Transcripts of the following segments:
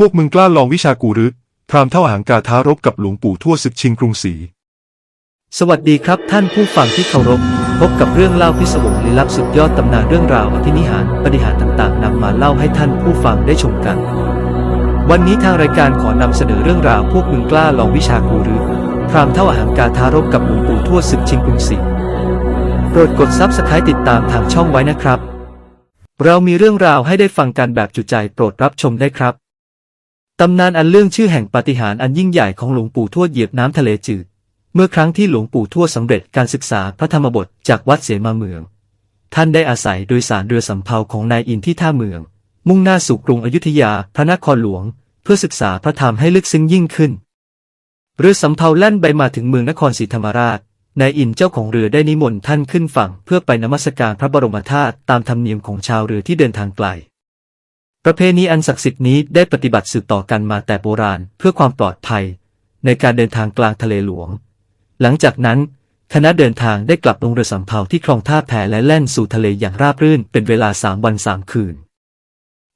พวกมึงกล้าลองวิชากูหรือ พรามเท่าหางกาท้ารบกับหลวงปู่ทั่วศึกชิงกรุงศรีสวัสดีครับท่านผู้ฟังที่เคารพ พบกับเรื่องเล่าพิศวงลี้ลับสุดยอดตำนานเรื่องราวอภินิหารปฏิหารต่างๆนำมาเล่าให้ท่านผู้ฟังได้ชมกัน วันนี้ทางรายการขอนำเสนอเรื่องราวพวกมึงกล้าลองวิชากูหรือ พรามเท่าอาหารกาท้ารบกับหลวงปู่ทั่วศึกชิงกรุงศรีโปรดกดซับสไครต์ติดตามทางช่องไว้นะครับ เรามีเรื่องราวให้ได้ฟังกันแบบจุใจโปรดรับชมได้ครับ ตำนานอันเรื่องชื่อแห่งปาฏิหาริย์อันยิ่งใหญ่ของหลวงปู่ทวดเหยียบน้ำทะเลจืด เมื่อครั้งที่หลวงปู่ทวดสำเร็จการศึกษาพระธรรมบทจากวัดเสมาเมือง ท่านได้อาศัยโดยสารเรือสำเภาของนายอินที่ท่าเมือง มุ่งหน้าสู่กรุงอยุธยาพระนครหลวง เพื่อศึกษาพระธรรมให้ลึกซึ้งยิ่งขึ้น เรือสำเภาแล่นไปมาถึงเมืองนครศรีธรรมราชนายอินเจ้าของเรือได้นิมนต์ท่านขึ้นฝั่งเพื่อไปนมัสการพระบรมธาตุตามธรรมเนียมของชาวเรือที่เดินทางไกล ประเพณีอันศักดิ์สิทธิ์นี้ได้ปฏิบัติสืบต่อกันมาแต่โบราณเพื่อความปลอดภัย ในการเดินทางกลางทะเลหลวง หลังจากนั้น คณะเดินทางได้กลับลงเรือสำเภาที่คลองท่าแพและแล่นสู่ทะเลอย่างราบรื่นเป็นเวลาสามวันสามคืน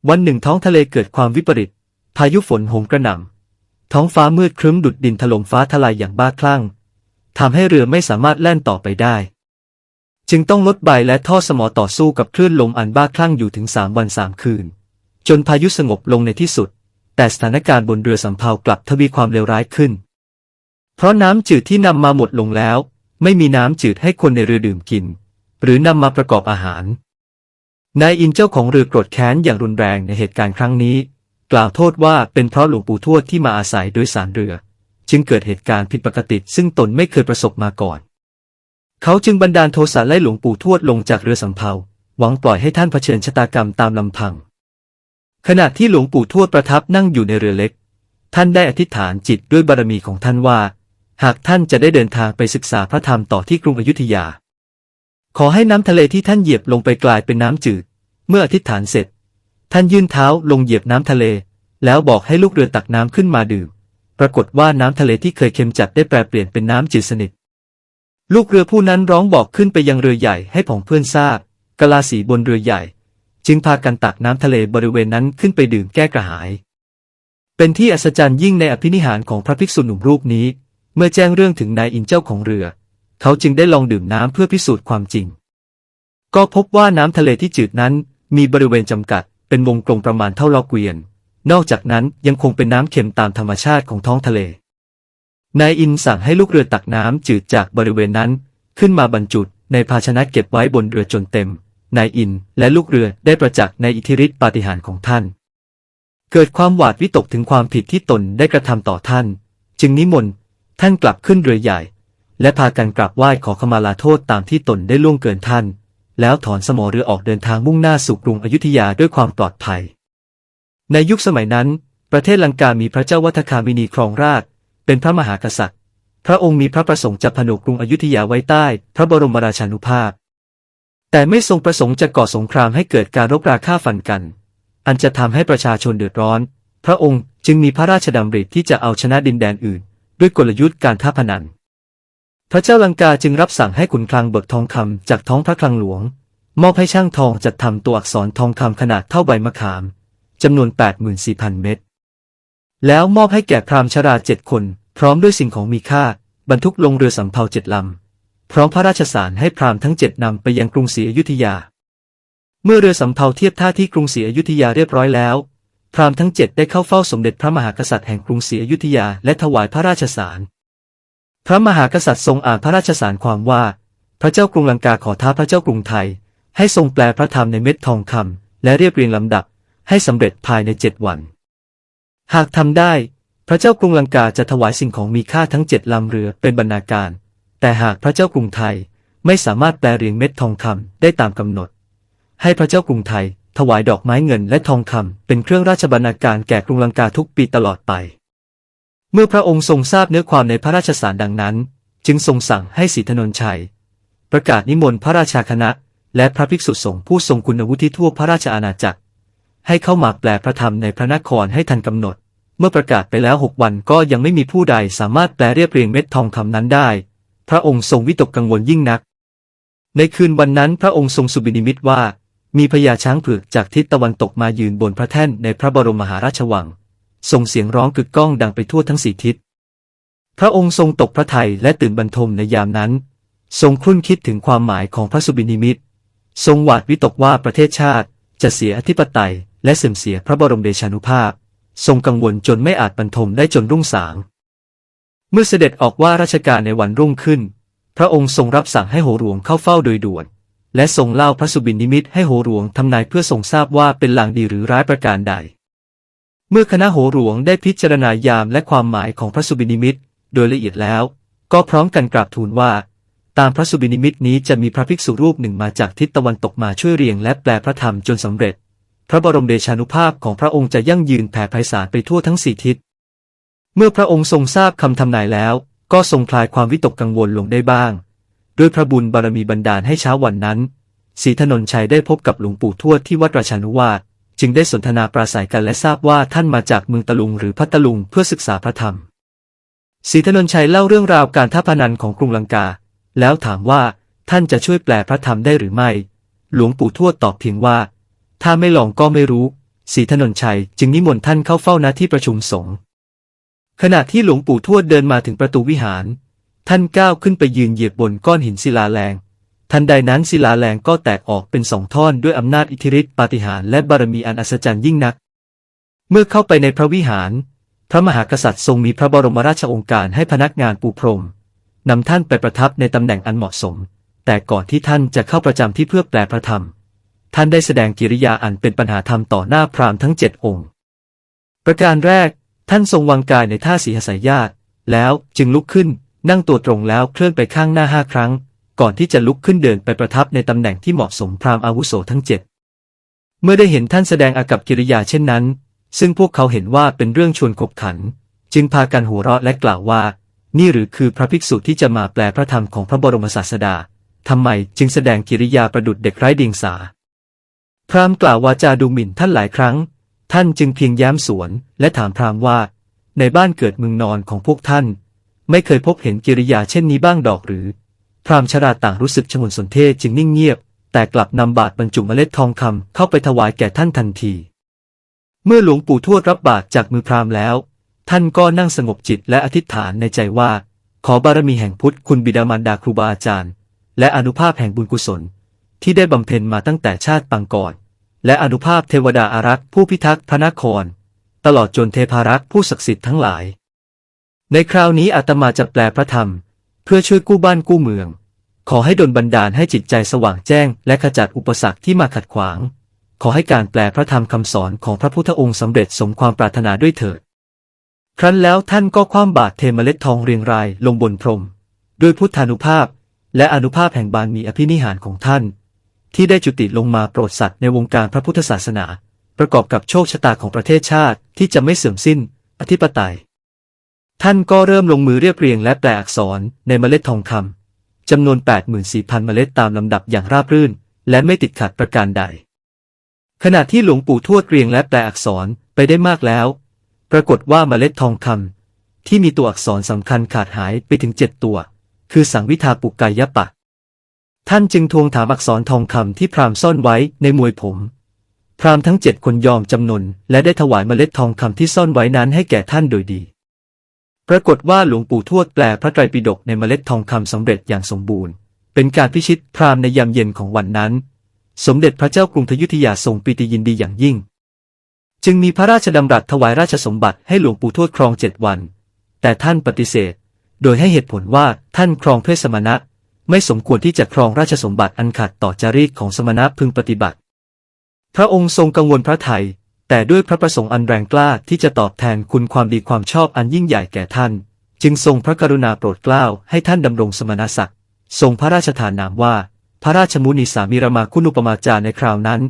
วันหนึ่งท้องทะเลเกิดความวิปริต พายุฝนโหมกระหน่ำท้องฟ้ามืดครึ้มดุดดินถล่มฟ้าทลายอย่างบ้าคลั่งทำให้เรือไม่สามารถแล่นต่อไปได้ จึงต้องลดใบและท่อสมอต่อสู้กับคลื่นลมอันบ้าคลั่งอยู่ถึงสามวันสามคืน จนพายุสงบลงในที่สุด แต่สถานการณ์บนเรือสำเภากลับทวีความเลวร้ายขึ้น เพราะน้ำจืดที่นำมาหมดลงแล้ว ไม่มีน้ำจืดให้คนในเรือดื่มกิน หรือนำมาประกอบอาหาร นายอินเจ้าของเรือโกรธแค้นอย่างรุนแรงในเหตุการณ์ครั้งนี้ กล่าวโทษว่าเป็นเพราะหลวงปู่ทวดที่มาอาศัยโดยสารเรือ จึงเกิดเหตุการณ์ผิดปกติซึ่งตนไม่เคยประสบมาก่อน เขาจึงบันดาลโทสะไล่หลวงปู่ทวดลงจากเรือสำเภาหวังปล่อยให้ท่านเผชิญชะตากรรมตามลำพัง ขณะที่หลวงปู่ทวดประทับนั่งอยู่ในเรือเล็ก ท่านได้อธิษฐานจิตด้วยบารมีของท่านว่า หากท่านจะได้เดินทางไปศึกษาพระธรรมต่อที่กรุงอยุธยา ขอให้น้ำทะเลที่ท่านเหยียบลงไปกลายเป็นน้ำจืด เมื่ออธิษฐานเสร็จ ท่านยื่นเท้าลงเหยียบน้ำทะเล แล้วบอกให้ลูกเรือตักน้ำขึ้นมาดื่ม ปรากฏว่าน้ำทะเลที่เคยเค็มจัดได้แปรเปลี่ยนเป็นน้ำจืดสนิท ลูกเรือผู้นั้นร้องบอกขึ้นไปยังเรือใหญ่ให้ผองเพื่อนทราบกะลาสีบนเรือใหญ่ จึงพากันตักน้ำทะเลบริเวณนั้นขึ้นไปดื่มแก้กระหาย เป็นที่อัศจรรย์ยิ่งในอภินิหารของพระภิกษุหนุ่มรูปนี้ เมื่อแจ้งเรื่องถึงนายอินเจ้าของเรือ เขาจึงได้ลองดื่มน้ำเพื่อพิสูจน์ความจริง ก็พบว่าน้ำทะเลที่จืดนั้นมีบริเวณจำกัด เป็นวงกลมประมาณเท่าล็อกเกวียน นอกจากนั้นยังคงเป็นน้ำเค็มตามธรรมชาติของท้องทะเล นายอินสั่งให้ลูกเรือตักน้ำจืดจากบริเวณนั้น ขึ้นมาบรรจุในภาชนะเก็บไว้บนเรือจนเต็ม นายอินและลูกเรือได้ประจักษ์ในอิทธิฤทธิปาฏิหาริย์ของท่าน เกิดความหวาดวิตกถึงความผิดที่ตนได้กระทำต่อท่าน จึงนิมนต์ท่านกลับขึ้นเรือใหญ่ และพากันกราบไหว้ขอขมาลาโทษตามที่ตนได้ล่วงเกินท่าน แล้วถอนสมอเรือออกเดินทางมุ่งหน้าสู่กรุงอยุธยาด้วยความปลอดภัย ในยุคสมัยนั้น ประเทศลังกามีพระเจ้าวัฒคามินีครองราชเป็นพระมหากษัตริย์ พระองค์มีพระประสงค์จะผนวกกรุงอยุธยาไว้ใต้ พระบรมราชานุภาพ แต่ไม่ทรงประสงค์จะก่อสงครามให้เกิดการรบราฆ่าฟันกัน อันจะทำให้ประชาชนเดือดร้อน พระองค์จึงมีพระราชดำริที่จะเอาชนะดินแดนอื่น ด้วยกลยุทธ์การท่าพนัน พระเจ้าลังกาจึงรับสั่งให้ขุนคลังเบิกทองคำจากท้องพระคลังหลวง มอบให้ช่างทองจัดทำตัวอักษรทองคำขนาดเท่าใบมะขามจำนวน 84,000 เม็ด แล้วมอบให้แก่พราหมณ์ชราเจ็ดคน พร้อมด้วยสิ่งของมีค่า บรรทุกลงเรือสำเภาเจ็ดลำ พร้อมพระราชสารให้พราหมณ์ทั้งเจ็ดนำไปยังกรุงศรีอยุธยา เมื่อเรือสำเภาเทียบท่าที่กรุงศรีอยุธยาเรียบร้อยแล้ว พราหมณ์ทั้งเจ็ดได้เข้าเฝ้าสมเด็จพระมหากษัตริย์แห่งกรุงศรีอยุธยาและถวายพระราชสาร พระมหากษัตริย์ทรงอ่านพระราชสารความว่า พระเจ้ากรุงลังกาขอท้าพระเจ้ากรุงไทย ให้ทรงแปลพระธรรมในเม็ดทองคำและเรียบเรียงลำดับ ให้สำเร็จภายในเจ็ดวัน หากทำได้ พระเจ้ากรุงลังกาจะถวายสิ่งของมีค่าทั้งเจ็ดลำเรือเป็นบรรณาการ แต่หากพระเจ้ากรุงไทยไม่สามารถแปลเรียงเม็ดทองคำได้ตามกำหนด ให้พระเจ้ากรุงไทย ถวายดอกไม้เงินและทองคำเป็นเครื่องราชบรรณาการแก่กรุงลังกาทุกปีตลอดไป เมื่อพระองค์ทรงทราบเนื้อความในพระราชสารดังนั้น จึงทรงสั่งให้ศรีธนนชัย ประกาศนิมนต์พระราชาคณะ และพระภิกษุสงฆ์ผู้ทรงคุณวุฒิทั่วพระราชอาณาจักร ให้เข้ามาแปลพระธรรมในพระนครให้ทันกำหนด เมื่อประกาศไปแล้วหกวันก็ยังไม่มีผู้ใดสามารถแปลเรียบเรียงเม็ดทองคำนั้นได้ พระองค์ทรงวิตกกังวลยิ่งนัก ในคืนวันนั้นพระองค์ทรงสุบินิมิตว่า มีพญาช้างเผือกจากทิศตะวันตกมายืนบนพระแท่นในพระบรมมหาราชวัง ส่งเสียงร้องกึกก้องดังไปทั่วทั้งสี่ทิศ พระองค์ทรงตกพระทัยและตื่นบรรทมในยามนั้น ทรงครุ่นคิดถึงความหมายของพระสุบินิมิต ทรงหวาดวิตกว่าประเทศชาติจะเสียอธิปไตยและเสื่อมเสียพระบรมเดชานุภาพ ทรงกังวลจนไม่อาจบรรทมได้จนรุ่งสาง เมื่อเสด็จออกว่าราชการในวันรุ่งขึ้น พระองค์ทรงรับสั่งให้โหรวงเข้าเฝ้าโดยด่วน และทรงเล่าพระสุบินนิมิตให้โหรวงทำนายเพื่อทรงทราบว่าเป็นหลางดีหรือร้ายประการใด เมื่อคณะโหรวงได้พิจารณายามและความหมายของพระสุบินนิมิตโดยละเอียดแล้ว ก็พร้อมกันกราบทูลว่า ตามพระสุบินนิมิตนี้จะมีพระภิกษุรูปหนึ่งมาจากทิศตะวันตกมาช่วยเรียงและแปลพระธรรมจนสำเร็จ พระบรมเดชานุภาพของพระองค์จะยั่งยืนแผ่ไพศาลไปทั่วทั้งสี่ทิศ เมื่อพระองค์ทรงทราบคำทำนายแล้ว ก็ทรงคลายความวิตกกังวลลงได้บ้าง ด้วยพระบุญบารมีบันดาลให้เช้าวันนั้นศรีถนนชัยได้พบกับหลวงปู่ทวดที่วัดราชานุวาสจึงได้สนทนาปราศัยกันและทราบว่าท่านมาจากเมืองตะลุงหรือพัทลุงเพื่อศึกษาพระธรรมศรีถนนชัยเล่าเรื่องราวการท้าพนันของกรุงลังกา แล้วถามว่าท่านจะช่วยแปลพระธรรมได้หรือไม่ หลวงปู่ทวดตอบเพียงว่า ถ้าไม่ลองก็ไม่รู้ศรีถนนชัยจึงนิมนต์ท่านเข้าเฝ้าณที่ประชุมสงฆ์ ขณะที่หลวงปู่ทวดเดินมาถึงประตูวิหาร ท่านก้าวขึ้นไปยืนเหยียบบนก้อนหินศิลาแรง ทันใดนั้นศิลาแรงก็แตกออกเป็นสองท่อนด้วยอำนาจอิทธิฤทธิปาฏิหาริย์และบารมีอันอัศจรรย์ยิ่งนัก เมื่อเข้าไปในพระวิหาร พระมหากษัตริย์ทรงมีพระบรมราชองการให้พนักงานปูพรมนำท่านไปประทับในตำแหน่งอันเหมาะสม แต่ก่อนที่ท่านจะเข้าประจำที่เพื่อแปลพระธรรม ท่านได้แสดงกิริยาอันเป็นปัญหาธรรมต่อหน้าพราหมณ์ทั้งเจ็ดองค์ ประการแรก ท่านทรงวางกายในท่าสีหสายญาติแล้วจึงลุกขึ้น นั่งตัวตรงแล้วเคลื่อนไปข้างหน้าห้าครั้ง ก่อนที่จะลุกขึ้นเดินไปประทับในตำแหน่งที่เหมาะสมพราหมณ์อาวุโสทั้งเจ็ดเมื่อได้เห็นท่านแสดงอากับกิริยาเช่นนั้น ซึ่งพวกเขาเห็นว่าเป็นเรื่องชวนขบขัน จึงพากันหัวเราะและกล่าวว่า นี่หรือคือพระภิกษุที่จะมาแปลพระธรรมของพระบรมศาสดาทำไมจึงแสดงกิริยาประดุดเด็กไร้เดียงสา พราหมณ์กล่าววาจาดูหมิ่นท่านหลายครั้ง ท่านจึงเพียงแย้มสวนและถามพรามว่า ในบ้านเกิดเมืองนอนของพวกท่าน ไม่เคยพบเห็นกิริยาเช่นนี้บ้างดอกหรือ พรามชราต่างรู้สึกชงนสนเทศจึงนิ่งเงียบ แต่กลับนำบาตรบรรจุเมล็ดทองคำเข้าไปถวายแก่ท่านทันที เมื่อหลวงปู่ทวดรับบาตรจากมือพรามแล้ว ท่านก็นั่งสงบจิตและอธิษฐานในใจว่า ขอบารมีแห่งพุทธคุณบิดามารดาครูบาอาจารย์ และอนุภาพแห่งบุญกุศล ที่ได้บำเพ็ญมาตั้งแต่ชาติปางก่อน และอนุภาพเทวดาอารักษ์ผู้พิทักษ์พระนคร ตลอดจนเทพารักษ์ผู้ศักดิ์สิทธิ์ทั้งหลาย ในคราวนี้อาตมาจะแปลพระธรรม เพื่อช่วยกู้บ้านกู้เมือง ขอให้ดลบันดาลให้จิตใจสว่างแจ้ง และขจัดอุปสรรคที่มาขัดขวาง ขอให้การแปลพระธรรมคำสอนของพระพุทธองค์สำเร็จสมความปรารถนาด้วยเถิด ครั้นแล้วท่านก็คว้ามบาตรเทเมล็ดทองเรียงรายลงบนพรม ด้วยพุทธานุภาพ และอนุภาพแห่งบารมีอภินิหารของท่าน ที่ได้จุติลงมาโปรดสัตว์ในวงการพระพุทธศาสนา ประกอบกับโชคชะตาของประเทศชาติที่จะไม่เสื่อมสิ้น อธิปไตย ท่านก็เริ่มลงมือเรียบเรียงและแปลอักษรในเมล็ดทองคำจำนวน 84,000 เมล็ดตามลำดับอย่างราบรื่น และไม่ติดขัดประการใด ขณะที่หลวงปู่ทวดเรียงและแปลอักษรไปได้มากแล้ว ปรากฏว่าเมล็ดทองคำที่มีตัวอักษรสำคัญขาดหายไปถึงเจ็ดตัว คือสังวิทาปุกกายปะ ท่านจึงทวงถามอักษรทองคำที่พราหมณ์ซ่อนไว้ในมวยผม พราหมณ์ทั้งเจ็ดคนยอมจำนน และได้ถวายเมล็ดทองคำที่ซ่อนไว้นั้นให้แก่ท่านโดยดี ปรากฏว่าหลวงปู่ทวดแปลพระไตรปิฎกในเมล็ดทองคำสำเร็จอย่างสมบูรณ์ เป็นการพิชิตพราหมณ์ในยามเย็นของวันนั้น สมเด็จพระเจ้ากรุงทยุธยาทรงปีติยินดีอย่างยิ่ง จึงมีพระราชดำรัสถวายราชสมบัติให้หลวงปู่ทวดครองเจ็ดวัน แต่ท่านปฏิเสธ โดยให้เหตุผลว่าท่านครองเพศสมณะ ไม่สมควรที่จะครองราชสมบัติอันขัดต่อจารีตของสมณะพึงปฏิบัติ พระองค์ทรงกังวลพระไทย แต่ด้วยพระประสงค์อันแรงกล้าที่จะตอบแทนคุณความดีความชอบอันยิ่งใหญ่แก่ท่าน จึงทรงพระกรุณาโปรดเกล้าให้ท่านดำรงสมณศักดิ์ทรงพระราชทานนามว่า พระราชมุนีสามีรามาคุณุปมาจารในคราวนั้น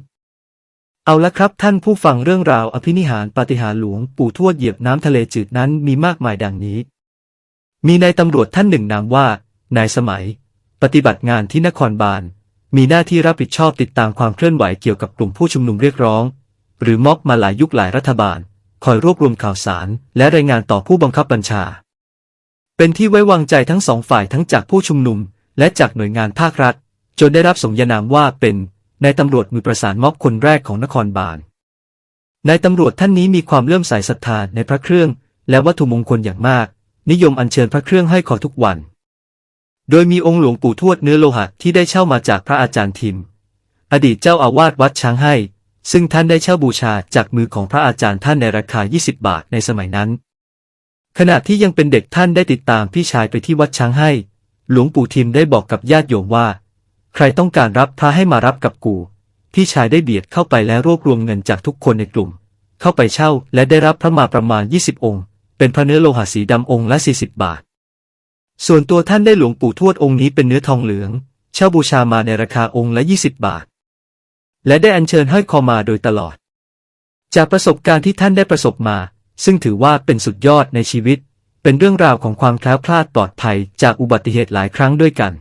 เอาละครับท่านผู้ฟังเรื่องราวอภินิหารปาฏิหาริย์หลวงปู่ทวดเหยียบน้ำทะเลจืดนั้นมีมากมายดังนี้ มีนายตำรวจท่านหนึ่งนามว่านายสมัย ปฏิบัติงานที่นครบาล มีหน้าที่รับผิดชอบติดตามความเคลื่อนไหวเกี่ยวกับกลุ่มผู้ชุมนุมเรียกร้อง หรือม็อบมาหลายยุคหลายรัฐบาล คอยรวบรวมข่าวสาร และรายงานต่อผู้บังคับบัญชา เป็นที่ไว้วางใจทั้งสองฝ่ายทั้งจากผู้ชุมนุม และจากหน่วยงานภาครัฐ จนได้รับสมญานามว่าเป็นนายตำรวจมือประสานม็อบคนแรกของนครบาลนายตำรวจท่านนี้มีความเลื่อมใสศรัทธาในพระเครื่อง และวัตถุมงคลอย่างมาก นิยมอัญเชิญพระเครื่องให้ขอทุกวัน โดยมีองค์หลวงปู่ทวดเนื้อโลหะที่ได้เช่ามาจากพระอาจารย์ทิม อดีตเจ้าอาวาสวัดช้างให้ ซึ่งท่านได้เช่าบูชาจากมือของพระอาจารย์ท่านในราคา 20 บาทในสมัยนั้น ขณะที่ยังเป็นเด็กท่านได้ติดตามพี่ชายไปที่วัดช้างให้ หลวงปู่ทิมได้บอกกับญาติโยมว่า ใครต้องการรับพระให้มารับกับกู พี่ชายได้เบียดเข้าไปและรวบรวมเงินจากทุกคนในกลุ่ม เข้าไปเช่าและได้รับพระมาประมาณ 20 องค์ เป็นพระเนื้อโลหะสีดำองค์ละ 40 บาท ส่วนตัวท่านได้หลวงปู่ทวดองค์นี้เป็นเนื้อทองเหลือง เช่าบูชามาในราคาองค์ละ 20 บาท และได้อัญเชิญห้อยคอมาโดยตลอด จากประสบการณ์ที่ท่านได้ประสบมา ซึ่งถือว่าเป็นสุดยอดในชีวิต เป็นเรื่องราวของความแคล้วคลาดปลอดภัยจากอุบัติเหตุหลายครั้งด้วยกัน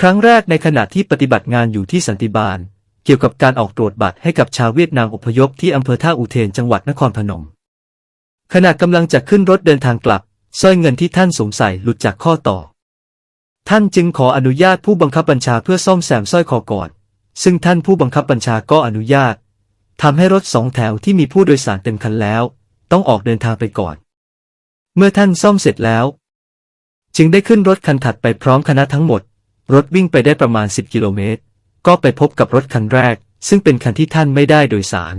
ครั้งแรกในขณะที่ปฏิบัติงานอยู่ที่สันติบาล เกี่ยวกับการออกตรวจบัตรให้กับชาวเวียดนามอพยพที่อำเภอท่าอุเทนจังหวัดนครพนมขณะกำลังจะขึ้นรถเดินทางกลับ สร้อยเงินที่ท่านสวมใส่หลุดจากข้อต่อ ท่านจึงขออนุญาตผู้บังคับบัญชาเพื่อซ่อมแซมสร้อยคอก่อน ซึ่งท่านผู้บังคับบัญชาก็อนุญาตทำให้รถสองแถวที่มีผู้โดยสารเต็มคันแล้ว ต้องออกเดินทางไปก่อน เมื่อท่านซ่อมเสร็จแล้ว จึงได้ขึ้นรถคันถัดไปพร้อมคณะทั้งหมด รถวิ่งไปได้ประมาณ 10 กิโลเมตร ก็ไปพบกับรถคันแรก ซึ่งเป็นคันที่ท่านไม่ได้โดยสาร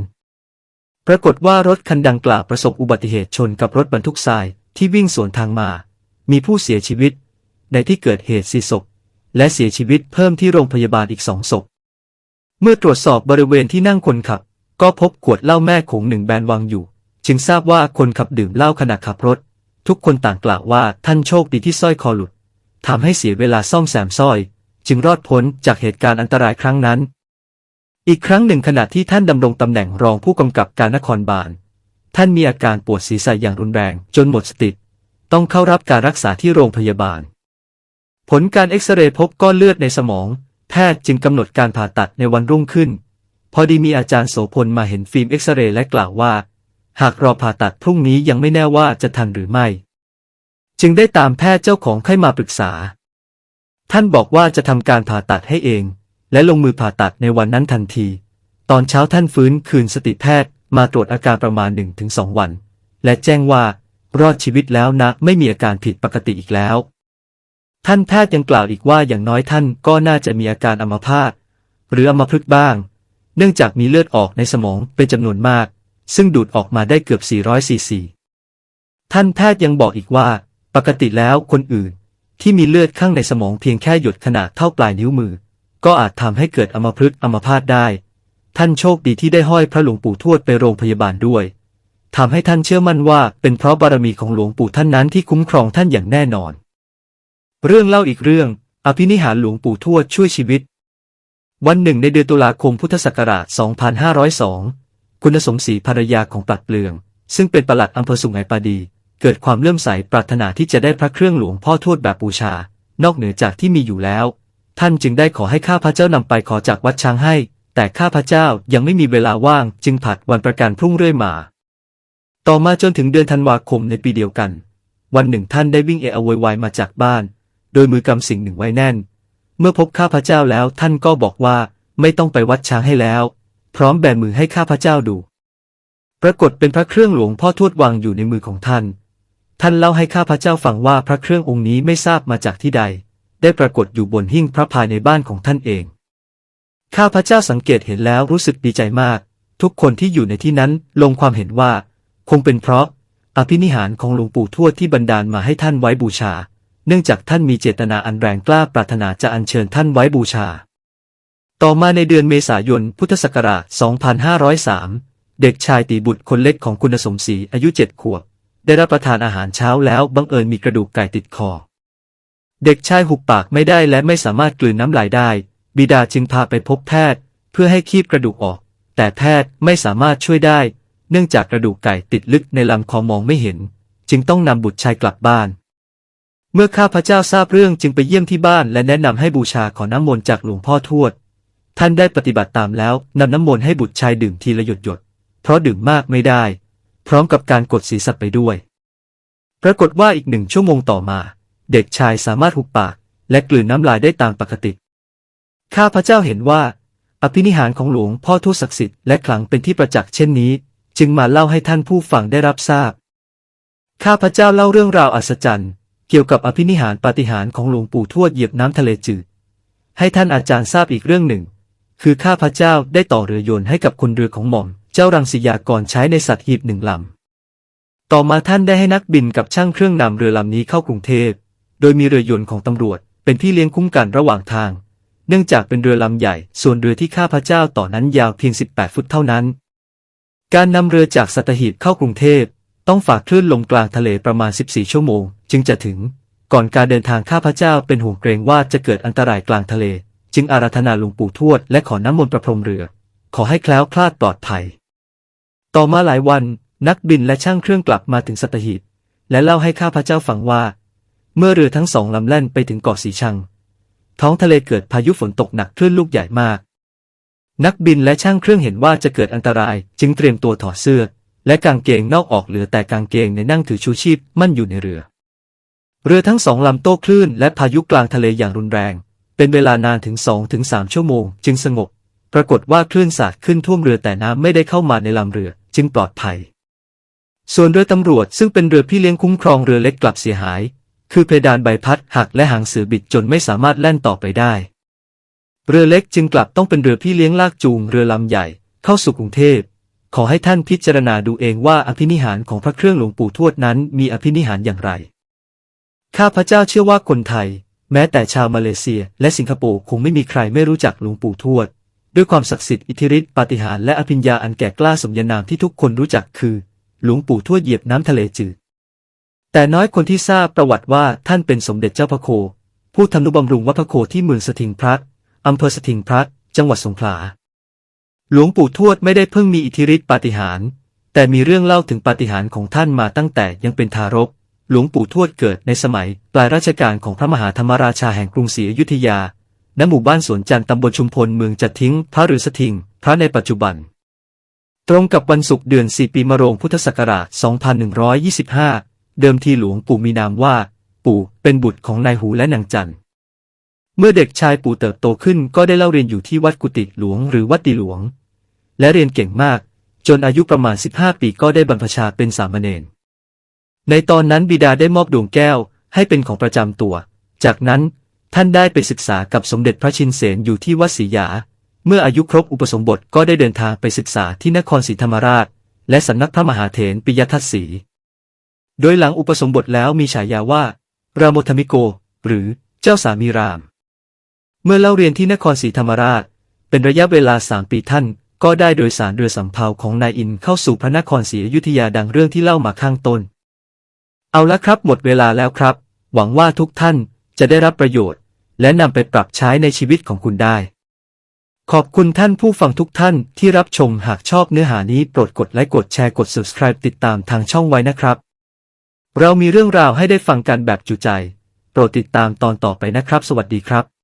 ปรากฏว่ารถคันดังกล่าวประสบอุบัติเหตุชนกับรถบรรทุกทราย ที่วิ่งสวนทางมา มีผู้เสียชีวิต ในที่เกิดเหตุสี่ศพ และเสียชีวิตเพิ่มที่โรงพยาบาลอีกสองศพ เมื่อตรวจสอบบริเวณที่นั่งคนขับ ก็พบขวดเหล้าแม่ขงหนึ่งแบนวางอยู่ จึงทราบว่าคนขับดื่มเหล้าขณะขับรถ ทุกคนต่างกล่าวว่าท่านโชคดีที่สร้อยคอหลุดทำให้เสียเวลาซ่อมแซมสร้อย จึงรอดพ้นจากเหตุการณ์อันตรายครั้งนั้น อีกครั้งหนึ่งขณะที่ท่านดำรงตำแหน่งรองผู้กำกับการนครบาล ท่านมีอาการปวดศีรษะอย่างรุนแรงจนหมดสติ ต้องเข้ารับการรักษาที่โรงพยาบาล ผลการเอ็กซเรย์พบก้อนเลือดในสมอง แพทย์จึงกำหนดการผ่าตัดในวันรุ่งขึ้น พอดีมีอาจารย์โสพลมาเห็นฟิล์มเอ็กซเรย์และกล่าวว่า หากรอผ่าตัดพรุ่งนี้ยังไม่แน่ว่าจะทันหรือไม่ จึงได้ตามแพทย์เจ้าของไข้มาปรึกษา ท่านบอกว่าจะทำการผ่าตัดให้เอง และลงมือผ่าตัดในวันนั้นทันที ตอนเช้าท่านฟื้นคืนสติแพทย์ มาตรวจอาการประมาณ 1-2 วัน และแจ้งว่ารอดชีวิตแล้วนะไม่มีอาการผิดปกติอีกแล้ว ท่านแพทย์ยังกล่าวอีกว่าอย่างน้อยท่านก็น่าจะมีอาการอัมพาตหรืออัมพฤกษ์บ้าง เนื่องจากมีเลือดออกในสมองเป็นจำนวนมาก ซึ่งดูดออกมาได้เกือบ 400 ซีซี ท่านแพทย์ยังบอกอีกว่า ปกติแล้วคนอื่น ที่มีเลือดข้างในสมองเพียงแค่หยดขนาดเท่าปลายนิ้วมือ ก็อาจทำให้เกิดอัมพฤกษ์อัมพาตได้ ท่านโชคดีที่ได้ห้อยพระหลวงปู่ทวดไปโรงพยาบาลด้วยทำให้ท่านเชื่อมั่นว่าเป็นเพราะบารมีของหลวงปู่ท่านนั้นที่คุ้มครองท่านอย่างแน่นอน เรื่องเล่าอีกเรื่อง อภินิหารหลวงปู่ทวดช่วยชีวิต วันหนึ่งในเดือนตุลาคมพุทธศักราช 2502 คุณสมศรีภรรยาของปลัดเปลือง ซึ่งเป็นประหลัดอำเภอสุไหงปาดี เกิดความเลื่อมใสปรารถนาที่จะได้พระเครื่องหลวงพ่อทวดแบบบูชา นอกเหนือจากที่มีอยู่แล้ว ท่านจึงได้ขอให้ข้าพระเจ้านำไปขอจากวัดช้างให้ แต่ข้าพระเจ้ายังไม่มีเวลาว่างจึงผัดวันประกันพรุ่งเรื่อยมา ต่อมาจนถึงเดือนธันวาคมในปีเดียวกัน วันหนึ่งท่านได้วิ่งเอะอะโวยวายมาจากบ้าน โดยมือกำสิ่งหนึ่งไว้แน่น เมื่อพบข้าพระเจ้าแล้วท่านก็บอกว่าไม่ต้องไปวัดช้างให้แล้ว พร้อมแบมือให้ข้าพระเจ้าดู ปรากฏเป็นพระเครื่องหลวงพ่อทวดวางอยู่ในมือของท่าน ท่านเล่าให้ข้าพระเจ้าฟังว่าพระเครื่ององค์นี้ไม่ทราบมาจากที่ใด ได้ปรากฏอยู่บนหิ้งพระภายในบ้านของท่านเอง ข้าพระเจ้าสังเกตเห็นแล้วรู้สึกดีใจมาก ทุกคนที่อยู่ในที่นั้นลงความเห็นว่า คงเป็นเพราะ อภินิหารของหลวงปู่ทวดที่บันดาลมาให้ท่านไว้บูชา เนื่องจากท่านมีเจตนาอันแรงกล้าปรารถนาจะอัญเชิญท่านไว้บูชา ต่อมาในเดือนเมษายนพุทธศักราช 2503 เด็กชายตีบุตรคนเล็กของคุณสมศรีอายุเจ็ดขวบ ได้รับประทานอาหารเช้าแล้วบังเอิญมีกระดูกไก่ติดคอ เด็กชายหุบปากไม่ได้และไม่สามารถกลืนน้ำลายได้ บิดาจึงพาไปพบแพทย์ เพื่อให้คีบกระดูกออก แต่แพทย์ไม่สามารถช่วยได้ เนื่องจากกระดูกไก่ติดลึกในลำคอมองไม่เห็น จึงต้องนำบุตรชายกลับบ้าน เมื่อข้าพระเจ้าทราบเรื่องจึงไปเยี่ยมที่บ้านและแนะนำให้บูชาขอน้ำมนต์จากหลวงพ่อทวด ท่านได้ปฏิบัติตามแล้วนำน้ำมนต์ให้บุตรชายดื่มทีละหยดหยด เพราะดื่มมากไม่ได้ พร้อมกับการกดศีรษะไปด้วย ปรากฏว่าอีกหนึ่งชั่วโมงต่อมา เด็กชายสามารถหุบปาก และกลืนน้ำลายได้ตามปกติ ข้าพระเจ้าเห็นว่า อภินิหารของหลวงพ่อทวดศักดิ์สิทธิ์และขลังเป็นที่ประจักษ์เช่นนี้ จึงมาเล่าให้ท่านผู้ฟังได้รับทราบ ข้าพระเจ้าเล่าเรื่องราวอัศจรรย์ เกี่ยวกับอภินิหารปาฏิหาริย์ของหลวงปู่ทวดเหยียบน้ำทะเลจืด ให้ท่านอาจารย์ทราบอีกเรื่องหนึ่ง คือข้าพระเจ้าได้ต่อเรือยนต์ให้กับคนเรือของหม่อม เจ้ารังสียากรใช้ในสัตหีบหนึ่งลำ ต่อมาท่านได้ให้นักบินกับช่างเครื่องนำเรือลำนี้เข้ากรุงเทพ โดยมีเรือยนต์ของตำรวจ เป็นพี่เลี้ยงคุ้มกันระหว่างทาง เนื่องจากเป็นเรือลำใหญ่ ส่วนเรือที่ข้าพเจ้าต่อนั้นยาวเพียง 18 ฟุตเท่านั้น การนำเรือจากสัตหีบเข้ากรุงเทพ ต้องฝากคลื่นลมกลางทะเลประมาณ 14 ชั่วโมง จึงจะถึง ก่อนการเดินทางข้าพเจ้าเป็นห่วงเกรงว่าจะเกิดอันตรายกลางทะเล จึงอาราธนาหลวงปู่ทวดและขอน้ำมนต์ประพรมเรือ ขอให้แคล้วคลาดปลอดภัย ต่อมาหลายวัน นักบินและช่างเครื่องกลับมาถึงสัตหีบและเล่าให้ข้าพเจ้าฟังว่า เมื่อเรือทั้งสองลำแล่นไปถึงเกาะสีชัง ท้องทะเลเกิดพายุฝนตกหนักคลื่นลูกใหญ่มาก นักบินและช่างเครื่องเห็นว่าจะเกิดอันตราย จึงเตรียมตัวถอดเสื้อ และกางเกงนอกออกเหลือแต่กางเกงในนั่งถือชูชีพมั่นอยู่ในเรือ เรือทั้งสองลำโต้คลื่นและพายุกลางทะเลอย่างรุนแรง เป็นเวลานานถึง2-3ถึง3ชั่วโมง จึงสงบ ปรากฏว่าคลื่นสาดขึ้นท่วมเรือแต่น้ำไม่ได้เข้ามาในลำเรือ จึงปลอดภัย ส่วนเรือตำรวจซึ่งเป็นเรือพี่เลี้ยงคุ้มครองเรือเล็กกลับเสียหาย คือเพดานใบพัดหักและหางเสือบิดจนไม่สามารถแล่นต่อไปได้ เรือเล็กจึงกลับต้องเป็นเรือพี่เลี้ยงลากจูงเรือลำใหญ่เข้าสู่กรุงเทพ ขอให้ท่านพิจารณาดูเองว่าอภินิหารของพระเครื่องหลวงปู่ทวดนั้นมีอภินิหารอย่างไร ข้าพเจ้าเชื่อว่าคนไทย แม้แต่ชาวมาเลเซีย และสิงคโปร์คงไม่มีใครไม่รู้จักหลวงปู่ทวด ด้วยความศักดิ์สิทธิ์อิทธิฤทธิปาฏิหาริย์และอภิญญาอันแก่กล้าสมญานามที่ทุกคนรู้จักคือ หลวงปู่ทวดเหยียบน้ำทะเลจืด แต่น้อยคนที่ทราบประวัติว่าท่านเป็นสมเด็จเจ้าพระโค ผู้ทำนุบำรุงวัดพระโคที่เมืองสถิงพระอำเภอสถิงพระจังหวัดสงขลา หลวงปู่ทวดไม่ได้เพิ่งมีอิทธิฤทธิปาฏิหาริย์แต่มีเรื่องเล่าถึงปาฏิหาริย์ของท่านมาตั้งแต่ยังเป็นทารก หลวงปู่ทวดเกิดในสมัยปลายรัชกาลของพระมหาธรรมราชาแห่งกรุงศรีอยุธยา ณ หมู่บ้านสวนจันทร์ตำบลชุมพลเมืองจัดทิ้งพระหรือสถิงพระในปัจจุบัน ตรงกับวันศุกร์เดือนสี่ปีมะโรงพุทธศักราช 2125 เดิมทีหลวงปู่มีนามว่า ปู่เป็นบุตรของนายหูและนางจันทร์เมื่อเด็กชายปู่เติบโตขึ้นก็ได้เล่าเรียนอยู่ที่วัดกุฏิหลวงหรือวัดตีหลวง และเรียนเก่งมาก จนอายุประมาณ 15 ปีก็ได้บรรพชาเป็นสามเณรในตอนนั้นบิดาได้มอบดวงแก้วให้เป็นของประจำตัว จากนั้นท่านได้ไปศึกษากับสมเด็จพระชินเสนอยู่ที่วัดศรียา เมื่ออายุครบอุปสมบทก็ได้เดินทางไปศึกษาที่นครศรีธรรมราช และสำนักพระมหาเถรปิยทัศสี โดยหลังอุปสมบทแล้วมีฉายาว่า รามธมิโก หรือเจ้าสามีราม เมื่อเล่าเรียนที่นครศรีธรรมราช เป็นระยะเวลาสามปีท่าน ก็ได้โดยสารเรือสำเภาของนายอินเข้าสู่พระนครศรีอยุธยาดังเรื่องที่เล่ามาข้างต้น เอาละครับหมดเวลาแล้วครับ หวังว่าทุกท่านจะได้รับประโยชน์ และนำไปปรับใช้ในชีวิตของคุณได้ ขอบคุณท่านผู้ฟังทุกท่านที่รับชมหากชอบเนื้อหานี้โปรดกดไลค์กดแชร์กด subscribe ติดตามทางช่องไว้นะครับ เรามีเรื่องราวให้ได้ฟังกันแบบจุใจ โปรดติดตามตอนต่อไปนะครับ สวัสดีครับ